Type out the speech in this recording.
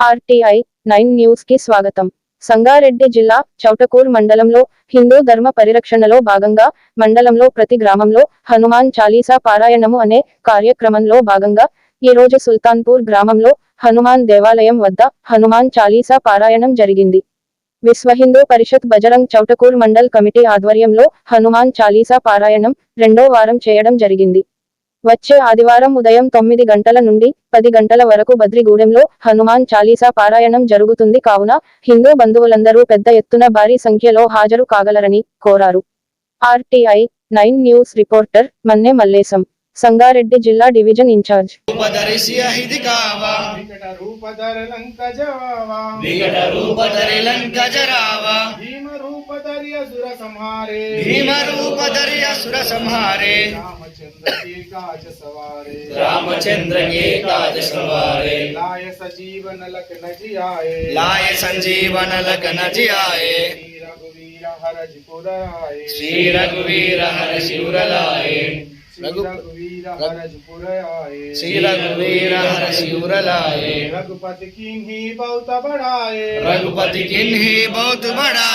RTI nine న్యూస్కి స్వాగతం. సంగారెడ్డి జిల్లా చౌటకూర్ మండలంలో హిందూ ధర్మ పరిరక్షణలో భాగంగా మండలంలో ప్రతి గ్రామంలో హనుమాన్ చాలీసా పారాయణము అనే కార్యక్రమంలో భాగంగా ఈ రోజు సుల్తాన్పూర్ గ్రామంలో హనుమాన్ దేవాలయం వద్ద హనుమాన్ చాలీసా పారాయణం జరిగింది. విశ్వ హిందూ పరిషత్ బజరంగ్ చౌటకూర్ మండల్ కమిటీ ఆధ్వర్యంలో హనుమాన్ చాలీసా పారాయణం రెండో వారం చేయడం జరిగింది. వచ్చే ఆదివారం ఉదయం తొమ్మిది గంటల నుండి పది గంటల వరకు బద్రిగూడెంలో హనుమాన్ చాలీసా పారాయణం జరుగుతుంది కావున హిందూ బంధువులందరూ పెద్ద ఎత్తున భారీ సంఖ్యలో హాజరు కాగలరని కోరారు. RTI nine news reporter Manne Mallesham Sangareddy జిల్లా డివిజన్ ఇన్ఛార్జ్. భీమ రూపధరి అసుర సంహారే. रामचंद्र एकाच सवारे। लाय सजीवन संजीवन लक न जियाए श्री रघुवीर हर आए श्री रघुवीर हर शिवर लाए रघुवीर हर श्री रघुवीर हर शिवर लाए रघुपति किन्हीं बहुत बड़ाए रघुपति किन्हीं बहुत बड़ाए